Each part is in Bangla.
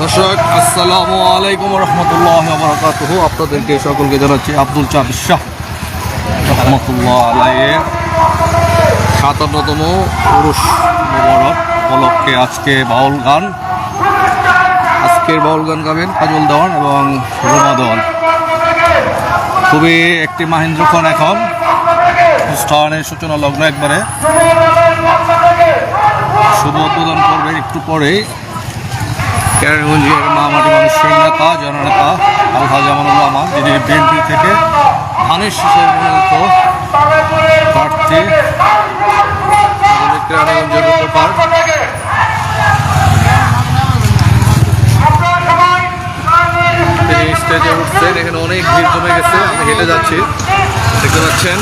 দর্শক, আসসালামু আলাইকুম রহমতুল্লাহ বরকাতুহ। আপনাদেরকে সকলকে জানাচ্ছি আব্দুল চাঁদ শাহ রহমতুল্লাহ আলাইয়ের সাতান্নতম পুরুষ মোবারক উপলক্ষে আজকে বাউল গান। আজকের বাউল গান গাবেন কাজল দেওয়ান এবং রোমা দেওয়ান। খুবই একটি মাহেন্দ্রক্ষণ এখন। অনুষ্ঠানের সূচনা লগ্ন একবারে। শুভ উদ্বোধন একটু পরেই কেরানীগঞ্জের মামাটি মানুষের নেতা জননেতা আলহাজ আমানুল্লাহ আমান যিনি বিএনপি থেকে ধানের শীষের মনোনীত প্রার্থী স্টেজে উঠছেন। এখানে অনেক ভিড় জমে গেছে। আমি হেঁটে যাচ্ছি। দেখতে পাচ্ছেন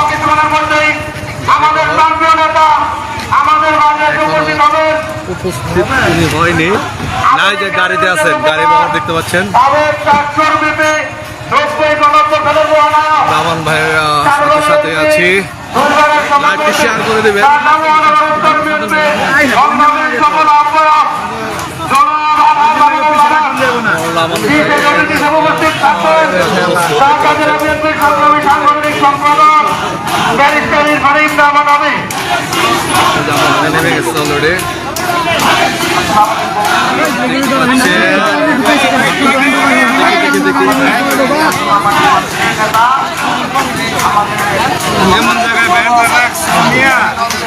অল্প কিছুক্ষণের মধ্যেই আমাদের প্রান্তীয় নেতা আমাদের মাঝে উপস্থিত হবেন। উপস্থিত হয়নি। নাই যে গাড়িতে আছেন গাড়ি বাবার দেখতে পাচ্ছেন। রামান ভাইয়ের সাথে আছি। লাইভটি শেয়ার করে দেবেন। সাংগঠনিক সম্পাদক। ব্যারিস্টার ইরফান ইমরান আমি নেমে গেছে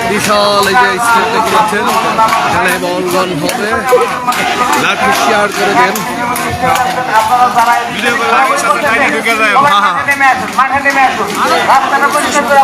বিশাল এই যে স্ক্রিন দেখতে পাচ্ছেন। এখানে বলগন হবে। লাইভটি শেয়ার করে দেন। রাস্তাটা পরিষ্কার করে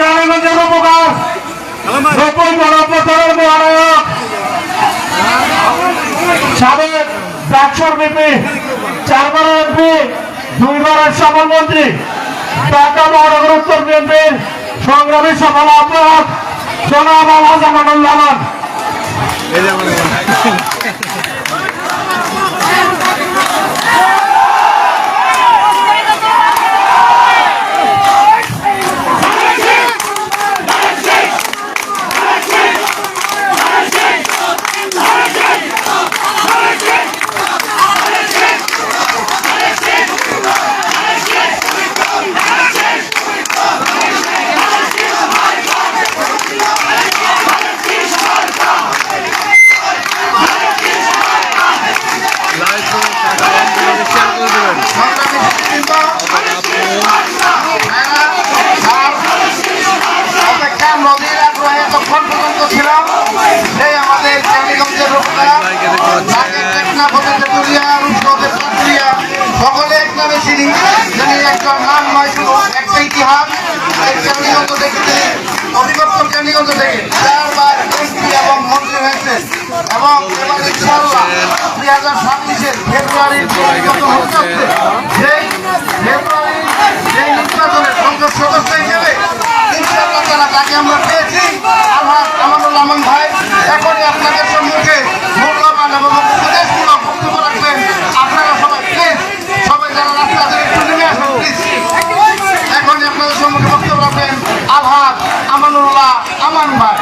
আধুনিক গ্রামগঞ্জের উপকার। নব্বই গণপ্রচারের মহানায়ক। সাবেক প্রাক্সর বিপি চারবার এমপি, দুইবারের সফলমন্ত্রী ঢাকা মহানগর উত্তর বিএনপির সংগ্রামী সফল আহ্বায়ক জনাব আলহাজ আমানুল্লাহ এমপি এবং মন্ত্রী এবং এবার ইনশাআল্লাহ দুই হাজার ছাব্বিশের ফেব্রুয়ারির সেই ফেব্রুয়ারির সেই নির্বাচনের সংসদ সদস্য তারা তাকে আমরা পেয়েছি। আমার ভাই, এখনই আপনাদের সম্মুখে মূল্যবান এবং উপদেশমূলক বক্তব্য রাখবেন আপনারা সবাই প্লিজ সবাই যারা রাস্তা থেকে একটু নেমে আসুন প্লিজ এখনই আপনাদের সম্মুখে বক্তব্য রাখবেন আলহাদ আমানুল্লাহ আমান ভাই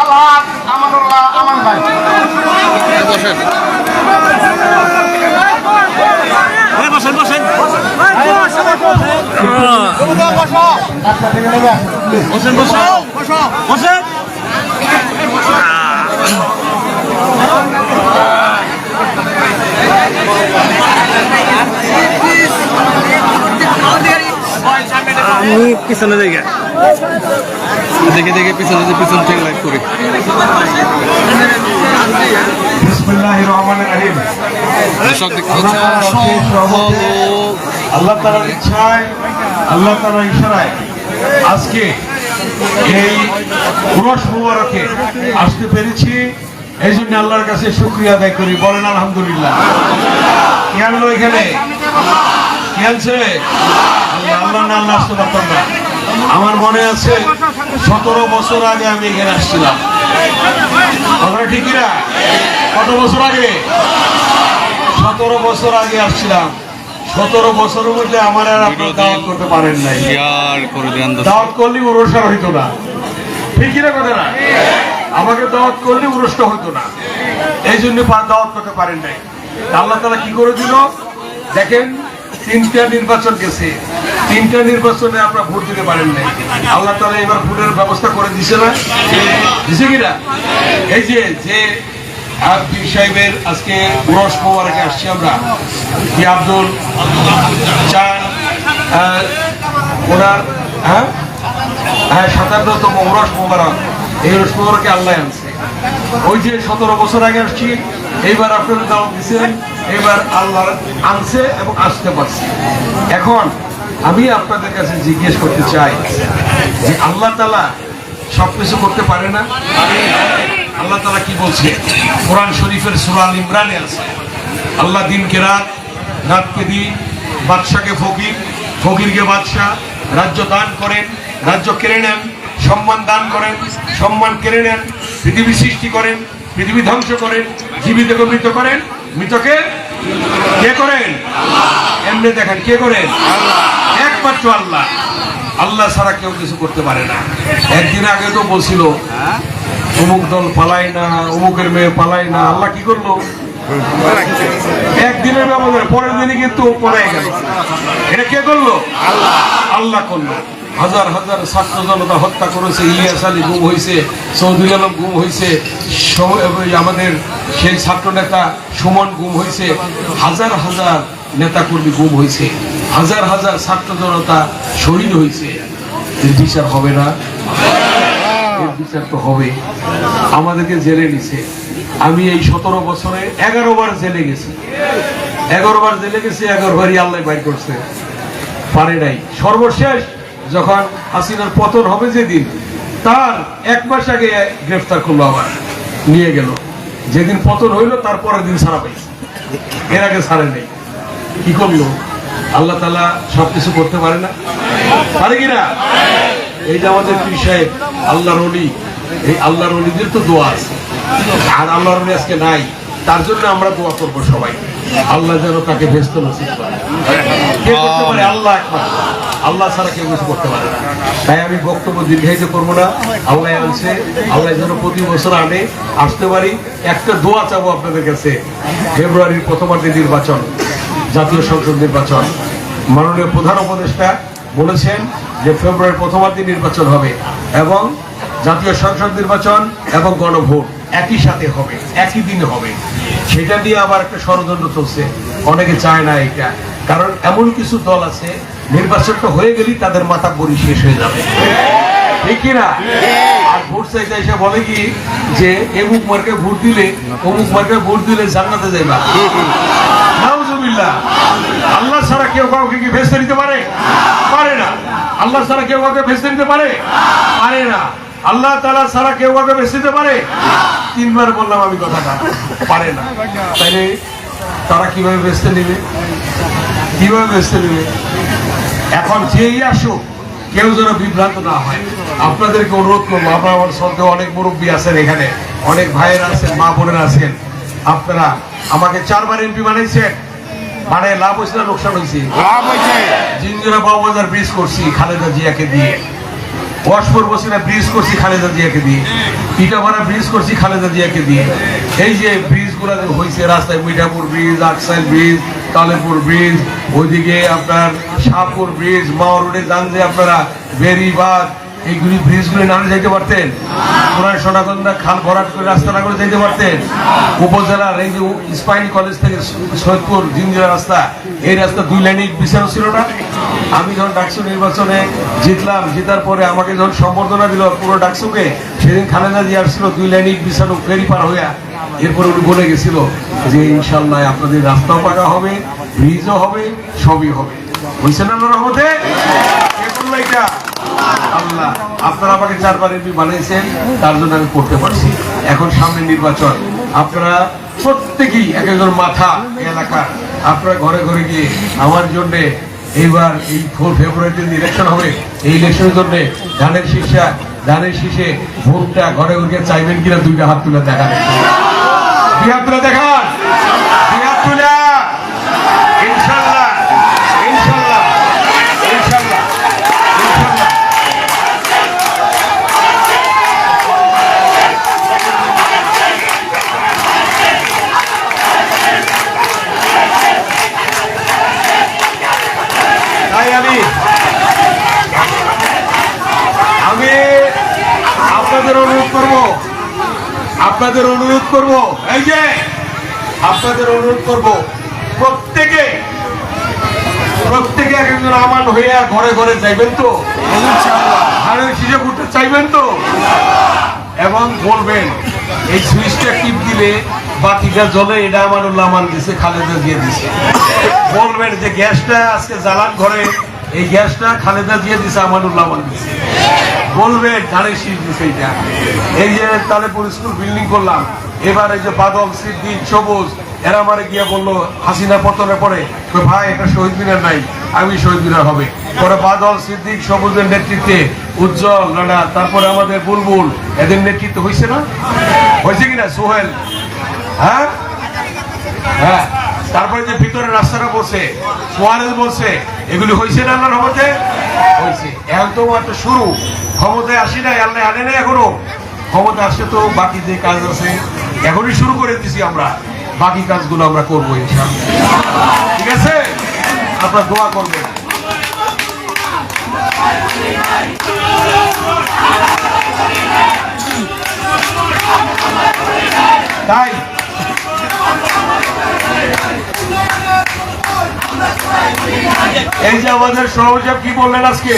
আলহাদ আমানুল্লাহ আমান ভাই বসেন বসেন বসেন বসেন বসেন। বসেন। আমি পিছনে দিকে দেখে দেখে পিছনে যে পিছন থেকে লাইভ করি। দর্শক দেখতে আল্লাহ তাআলার ইচ্ছায় আল্লাহ তাআলার ইশারায় আজকে এই পুরস মুবারকে আসতে পেরেছি। এই জন্য আল্লাহর কাছে শুক্রিয়া আদায় করি। বলেন, আলহামদুলিল্লাহ। এখানে না আল্লাহ আসতে পারতাম না। আমার মনে আছে, সতেরো বছর আগে আমি এখানে আসছিলাম। কথাটা না কত বছর আগে? সতেরো বছর আগে আসছিলাম। সতেরো বছরের মধ্যে আমার আর আপনার দাওয়াত করতে পারেন নাই। করে দেন দাওয়াত করলে উরসার হইতো না। ঠিকই না কথা না? আমাকে দাওয়াত করলে উরসটা হইতো না। এই জন্য দাওয়াত করতে পারেন নাই। আল্লাহ তালা কি করে দিল? দেখেন তিনটা নির্বাচন গেছে। তিনটা নির্বাচনে আপনারা ভোট দিতে পারেন নাই। আল্লাহ তালা এবার ভোটের ব্যবস্থা করে দিছে না? দিছে কিনা? এই যে যে আর পীর সাহেবের আজকে উরস মোবারকে আসছি আমরা। কি আব্দুল? চান ওনার হ্যাঁ? হ্যাঁ সাতান্নতম উরস মোবারক। এই উরস মোবারকে আল্লাহ আনছে। ওই যে সতেরো বছর আগে আসছি, এইবার আপনারা দাওয়াত দিচ্ছেন এবার আল্লাহ আনছে এবং আসতে পারছে। এখন আমি আপনাদের কাছে জিজ্ঞেস করতে চাই যে আল্লাহ তালা সব কিছু করতে পারে না? আল্লাহ তালা কি বলছে? কোরআন শরীফের সুরাল ইমরানে আছে। আল্লাহ দিনকে রাত রাতকে দিন বাদশাকে ফকির ফকিরকে বাদশাহ রাজ্য দান করেন রাজ্য কেড়ে নেন সম্মান দান করেন সম্মান কেড়ে নেন পৃথিবী সৃষ্টি করেন পৃথিবী ধ্বংস করেন জীবিতকে মৃত করেন মৃতকে কে করেন? এমনি দেখেন কে করেন? একমাত্র আল্লাহ। আল্লাহ ছাড়া কেউ কিছু করতে পারে না। একদিন আগে তো বলছিল অমুক দল পালায় না, অমুকের মেয়ে পালায় না, আল্লাহ কি করল? একদিনের ব্যবধানে, পরের দিনে কিন্তু এটা কে করল? আল্লাহ করল। হাজার হাজার ছাত্র জনতা হত্যা করেছে, ইলিয়াস আলী গুম হয়েছে চৌধুরী আলম গুম হয়েছে আমাদের সেই ছাত্র নেতা সুমন গুম হয়েছে হাজার হাজার নেতা কর্মী গুম হয়েছে হাজার হাজার ছাত্র জনতা শহীদ হয়েছে বিচার হবে না। বিচার তো হবে আমাদেরকে জেলে নিছে। আমি এই সতেরো বছরে এগারো বার জেলে গেছি। এগারো বার জেলে গেছি, এগারো বারই আল্লাহ করছে। পারে নাই। সর্বশেষ যখন হাসিনার পতন হবে যেদিন, তার এক মাস আগে গ্রেফতার করল আবার। নিয়ে গেল। যেদিন পতন হইল, তার পরের দিন ছাড়া পাইছে। এর আগে ছাড়ে নেই। কি করল? আল্লাহ তালা সবকিছু করতে পারে না? পারে কিনা এই যে আমাদের পীর সাহেব আল্লাহর অলি এই আল্লাহর অলিদের তো দোয়া আছে। আর আল্লাহর অলি আজকে নাই। তার জন্য আমরা দোয়া করব সবাই। আল্লাহ যেন তাকে ব্যস্ত নসিব করে। আল্লাহ একমাত্র। আল্লাহ ছাড়া কেউ কিছু করতে পারে না। তাই আমি বক্তব্য দীর্ঘায়িত করব না। আল্লাহ আনছে। আল্লাহ যেন প্রতি বছর আনে। আসতে পারি। একটা দোয়া চাবো আপনাদের কাছে। ফেব্রুয়ারির প্রথমার্ধে নির্বাচন, জাতীয় সংসদ নির্বাচন। মাননীয় প্রধান উপদেষ্টা বলেছেন যে ফেব্রুয়ারি প্রথমার্ধে নির্বাচন হবে এবং জাতীয় সংসদ নির্বাচন এবং গণভোট একই সাথে হবে, একই দিনে হবে। সেটা নিয়ে আবার একটা ষড়যন্ত্র চলছে। অনেকে চায় না এটা। কারণ এমন কিছু দল আছে নির্বাচনটা হয়ে গেলেই তাদের মাথা বড়ি শেষ হয়ে যাবে। ঠিক কিনা? আর ভোট চাইতে এসে বলে কি যে, এমুক মার্কে ভোট দিলে, অমুক মার্কে ভোট দিলে জান্নাতে যাইবা। আল্লাহ ছাড়া কেউ কাউকে কি ভেস্তে দিতে পারে? পারে না। আল্লাহ ছাড়া কেউ কাউকে ভেস্তে দিতে পারে? পারে না। আল্লাহ তালা ছাড়া কেউ কাউকে ভেস্তে দিতে পারে? তিনবার বললাম আমি কথাটা। পারে না। তাইলে তারা কীভাবে ভেস্তে নেবে? কীভাবে ভেস্তে নেবে? এখন যেই আসুক, কেউ যেন বিভ্রান্ত না হয়। আপনাদেরকে অনুরোধ করব, আপনার আমার সঙ্গে অনেক মুরব্বী আছেন এখানে। অনেক ভাইয়েরা আছেন, মা বোনেরা আছেন। আপনারা আমাকে চারবার এমপি বানাইছেন। মানে লাভ হয়েছে না লোকসান হয়েছে? জিঞ্জিরা বাবুবাজার ব্রিজ করছি খালেদা জিয়াকে দিয়ে। ওয়াশপুর বসিরা ব্রিজ করছি খালেদা জিয়াকে দিয়ে। পিঠাভাড়া ব্রিজ করছি খালেদা জিয়াকে দিয়ে। এই যে ব্রিজগুলো হয়েছে রাস্তায় Mithapur bridge Aksail bridge Kalepur bridge ওইদিকে আপনার শাহপুর ব্রিজ মাও রোডে যান যে আপনারা বেরিবাদ এইগুলি ব্রিজগুলি না হলে যাইতে পারতেন। পুরান সোনাগন্ধা খাল ভরাট করে রাস্তা না করে যাইতে পারতেন। উপজেলার এই যে ইস্পাইনি কলেজ থেকে সৈয়দপুর জিঞ্জিরা রাস্তা। এই রাস্তা দুই লাইনে বিছানো ছিল না। আমি যখন ডাকসু নির্বাচনে জিতলাম, জেতার পরে আমাকে যখন সম্বর্ধনা দিল পুরো ডাকসুকে, সেদিন খালেদা জিয়া আসছিল দুই লাইনে বিছানো ফেরি পার হইয়া, এরপরে উনি বলে গেছিল যে ইনশাল্লাহ আপনাদের রাস্তাও পাকা হবে, ব্রিজও হবে, সবই হবে। বুঝছেন আল্লাহ রহমতে? এটা? আপনারা আমাকে চারবার এমপি বানিয়েছেন, তার জন্য আমি করতে পারছি। এখন সামনে নির্বাচন, আপনারা প্রত্যেকেই এক একজন মাথা এই এলাকার, আপনারা ঘরে ঘরে গিয়ে আমার জন্য এইবার এই ফোর ফেব্রুয়ারিতে ইলেকশন হবে, এই ইলেকশনের জন্য ধানের শীর্ষা ধানের শীষে ভোটটা ঘরে ঘরে চাইবেন কিনা, দুইটা হাত তুলে দেখান। দুই হাত তুলে দেখান দুই হাত তুলে ইনশাল্লাহ ইনশাল্লাহ ইনশাল্লাহ ইনশাল্লাহ তাই আমি আমি আপনাদের অনুরোধ করব আপনাদের অনুরোধ করব, এই যে আপনাদের অনুরোধ করব, প্রত্যেকে প্রত্যেকে এক একজন আমার হইয়া ঘরে ঘরে যাইবেন তো? হাড়ের শিশে ঘুরতে চাইবেন তো? এবং বলবেন, এই সুইচটা টিপ দিলে বাতিটা জ্বলে, এটা আমার উল্লামান দিছে, খালেদা দিয়ে দিছে। বলবেন যে গ্যাসটা আজকে জ্বালান ঘরে এই গ্যাসটা খালেদা দিয়ে দিছে আমার উল্লামান দিছে। বলবেন ধানের শীষ দিছে এটা এই যে তালেপুর স্কুল বিল্ডিং করলাম, এবার এই যে বাদল, সিদ্দিক, সবুজ, এরা আমারে গিয়ে বলল, হাসিনা পতনের পরে ভাই, এটা শহীদ মিনার নাই, আমি শহীদ মিনার হবে। পরে বাদল, সিদ্দিক, সবুজের নেতৃত্বে উজ্জ্বল, রানা, তারপরে আমাদের বুলবুল, এদের নেতৃত্ব হয়েছে না? হয়েছে কিনা সোহেল? হ্যাঁ? হ্যাঁ। তারপরে যে ভিতরে রাস্তাটা বসে সোয়ারেজ বসে এগুলি হয়েছে না আল্লাহর রহমতে? হয়েছে। তো একটা শুরু। ক্ষমতায় আসি নাই, আল্লাহ আনে না এখনও। ক্ষমতা আসছে তো বাকি যে কাজ আছে, এখনই শুরু করে দিছি আমরা। বাকি কাজগুলো আমরা করব ঠিক আছে? আপনার দোয়া করবেন। তাই এই যে আমাদের কি বললেন আজকে?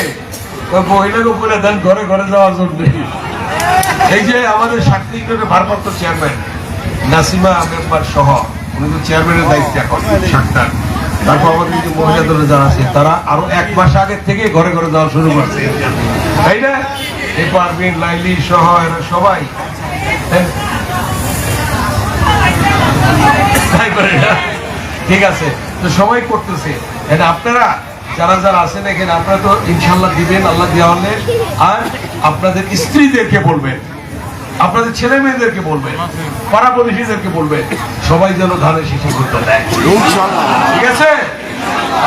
দেন, ঘরে ঘরে যাওয়ার জন্য। এই যে আমাদের ভারপ্রাপ্ত চেয়ারম্যান নাসিমা মেম্বার সহ, উনি তো চেয়ারম্যানের দায়িত্বে এখন তারপর আমাদের যে মহিলা যারা আছে, তারা আরও এক মাস আগে থেকে ঘরে ঘরে যাওয়া শুরু করছে। তাই না? এই পারভিন, লাইলি সহ এরা সবাই তাই করে না? ঠিক আছে তো সবাই করতেছে। এটা আপনারা যারা যারা আছেন এখানে আপনারা তো ইনশাল্লাহ দিবেন আল্লাহ দেওয়া হলে। আর আপনাদের স্ত্রীদেরকে বলবেন আপনাদের ছেলে মেয়েদেরকে বলবেন পাড়া প্রতিবেশীদেরকে বলবেন সবাই যেন ধানের শিশু করতে দেয়। ঠিক আছে?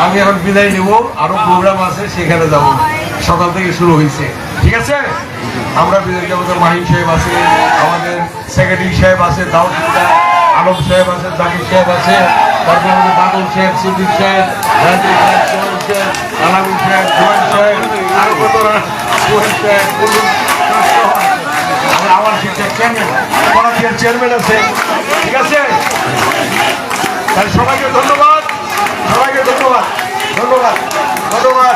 আমি এখন বিদায় নেব। আরও প্রোগ্রাম আছে সেখানে যাব। সকাল থেকে শুরু হয়েছে। ঠিক আছে? আমরা বিদায় যাব তো মাহিম সাহেব আছে আমাদের সেক্রেটারি সাহেব আছে পিতা, আলম সাহেব আছে, জাকির সাহেব আছে তারপর বাদল সাহেব, সিদ্দিক সাহেব আমার চেয়ারম্যান আছে। ঠিক আছে? সবাইকে ধন্যবাদ। সবাইকে ধন্যবাদ। ধন্যবাদ। ধন্যবাদ।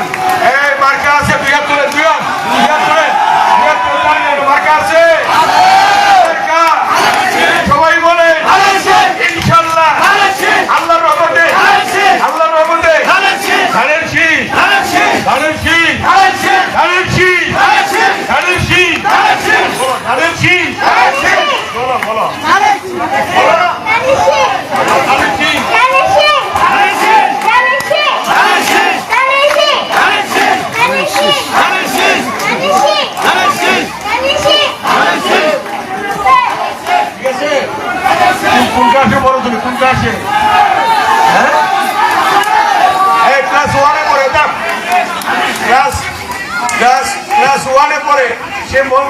আছে তুলে তুলে আছে মার্কা। সবাই বলে ইনশাল্লাহ আল্লাহর রহমতে আল্লাহর রহমতে ধানের শীষ ধানের শীষ ধানের শীষ ধানের শীষ বলো, ধানের শীষ বলো বলো ধানের শীষ ঠিক আছে কোন- কোন ক্লাসে পড়ো তুমি কোন ক্লাসে হ্যাঁ এই ক্লাস ওয়ানে পড়ে এটা ক্লাস ক্লাস ক্লাস ওয়ানে পড়ে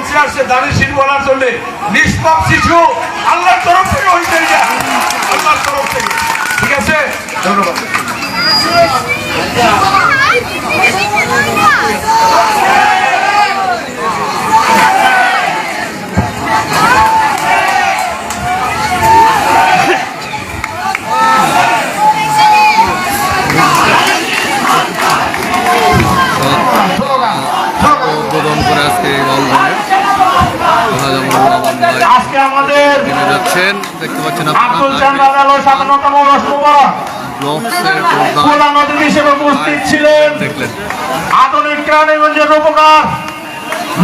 সে আসছে আসছে দানিশীল বলার জন্য নিষ্পাপ শিশু আল্লাহর তরফ থেকে হইতে আল্লাহর তরফ থেকে। ঠিক আছে? ধন্যবাদ।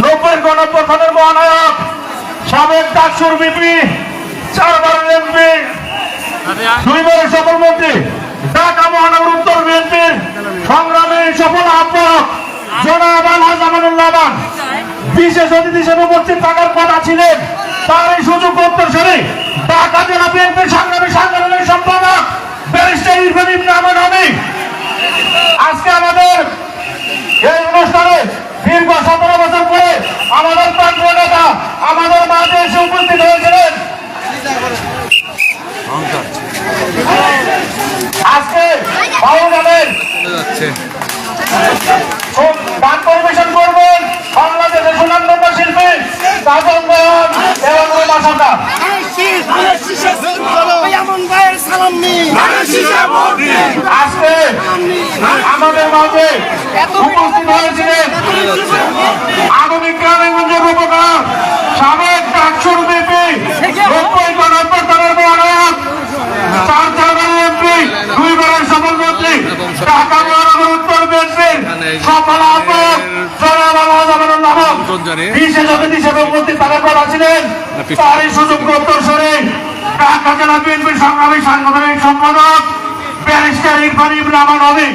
নব্বই গণপ্রথানের মহানায়ক, সাবেক ডাকসুর বিপি চারবারের এমপি, দুইবারের সফল মন্ত্রী, ঢাকা মহানগর উত্তর বিএনপির সংগ্রামে সফল আহ্বায়ক, জনাব আলহাজ আমানুল্লাহ আমান বিশেষ অতিথি হিসেবে উপস্থিত থাকার কথা ছিলেন তার এই সুযোগ উত্তরসূরি ঢাকা জেলা বিএনপির সংগ্রামী সাংগঠনিক সম্পাদক, ব্যারিস্টার ইরফান ইবনে আজকে আমাদের এই অনুষ্ঠানে দীর্ঘ সতেরো বছর পরে আমাদের প্রাণ নেতা আমাদের মাঝে এসে উপস্থিত হয়েছিলেন আজকে বাউগানের চলে যাচ্ছে গান পরিবেশন করবেন বাংলাদেশের সুনামধন্য শিল্পী কাজল বয়ন এবং রুমা সরকার আজকে আমাদের মাঝে উপস্থিত হয়েছিলেন। আধুনিক গ্রামীগঞ্জের রূপকার সাবেক ডাকসুর বিপি গণপ্রতারের মহানায়ক, চার চারবারের এমপি, দুইবারের সফল মন্ত্রী, ঢাকা মহানগর উত্তর বিএনপির সফল আহ্বায়ক জনাব আলহাজ আমানুল্লাহ আহমদ। বিশেষ অতিথি হিসেবে উপস্থিত থাকার কথা ছিলেন। তারই সুযোগ উত্তরসরে ঢাকা জেলা বিএনপির সংগ্রামী সাংগঠনিক সম্পাদক, ব্যারিস্টার ইরফান আমান নবী